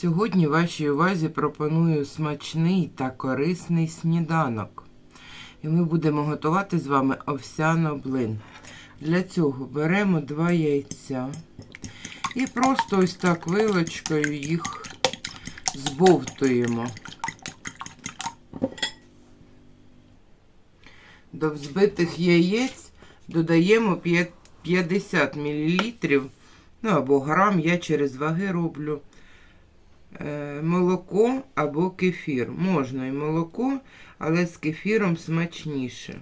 Сьогодні вашій увазі пропоную смачний та корисний сніданок. І ми будемо готувати з вами овсяно-блин. Для цього беремо два яйця і просто ось так вилочкою їх збовтуємо. До взбитих яєць додаємо 50 мл, ну або грам, я через ваги роблю. Е, молоко або кефір. Можна і молоко, але з кефіром смачніше.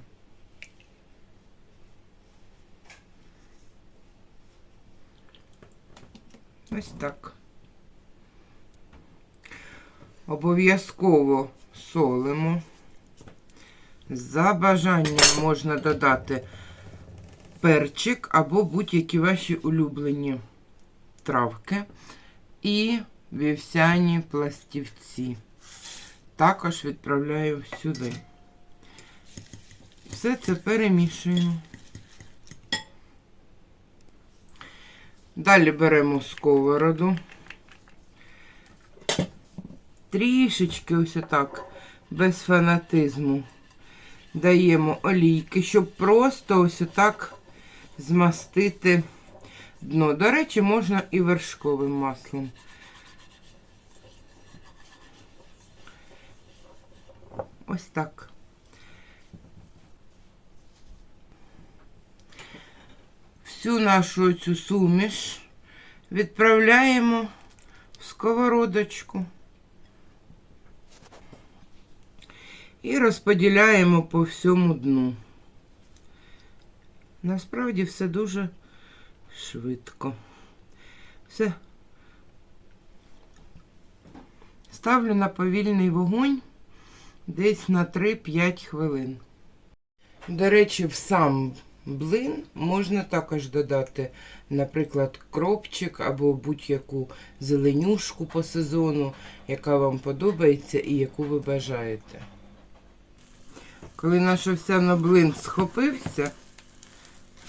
Ось так. Обов'язково солимо. За бажанням можна додати перчик або будь-які ваші улюблені травки. І вівсяні пластівці. Також відправляю сюди. Все це перемішуємо. Далі беремо сковороду. Трішечки ось так, без фанатизму. Даємо олійки, щоб просто ось так змастити дно. До речі, можна і вершковим маслом. Ось так. Всю нашу цю суміш відправляємо в сковородочку і розподіляємо по всьому дну. Насправді все дуже швидко. Все. Ставлю на повільний вогонь десь на 3-5 хвилин. До речі, в сам блин можна також додати, наприклад, кропчик або будь-яку зеленюшку по сезону, яка вам подобається і яку ви бажаєте. Коли наш овсяно блин схопився,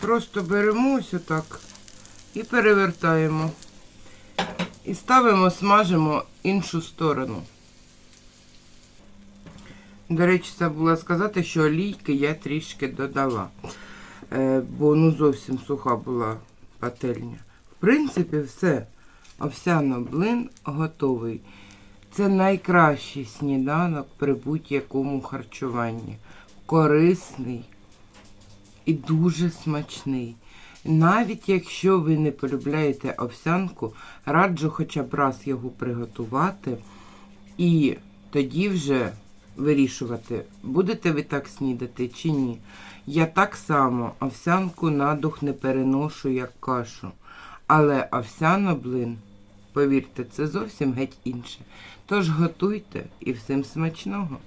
просто беремо ось отак і перевертаємо. І ставимо, смажимо іншу сторону. До речі, забула сказати, що олійки я трішки додала, е, бо ну зовсім суха була пательня. В принципі, все. Овсяно блин готовий. Це найкращий сніданок при будь-якому харчуванні. Корисний і дуже смачний. Навіть якщо ви не полюбляєте овсянку, раджу хоча б раз його приготувати і тоді вже вирішувати, будете ви так снідати чи ні. Я так само овсянку на дух не переношу, як кашу. Але овсяно блин, повірте, це зовсім геть інше. Тож готуйте і всім смачного!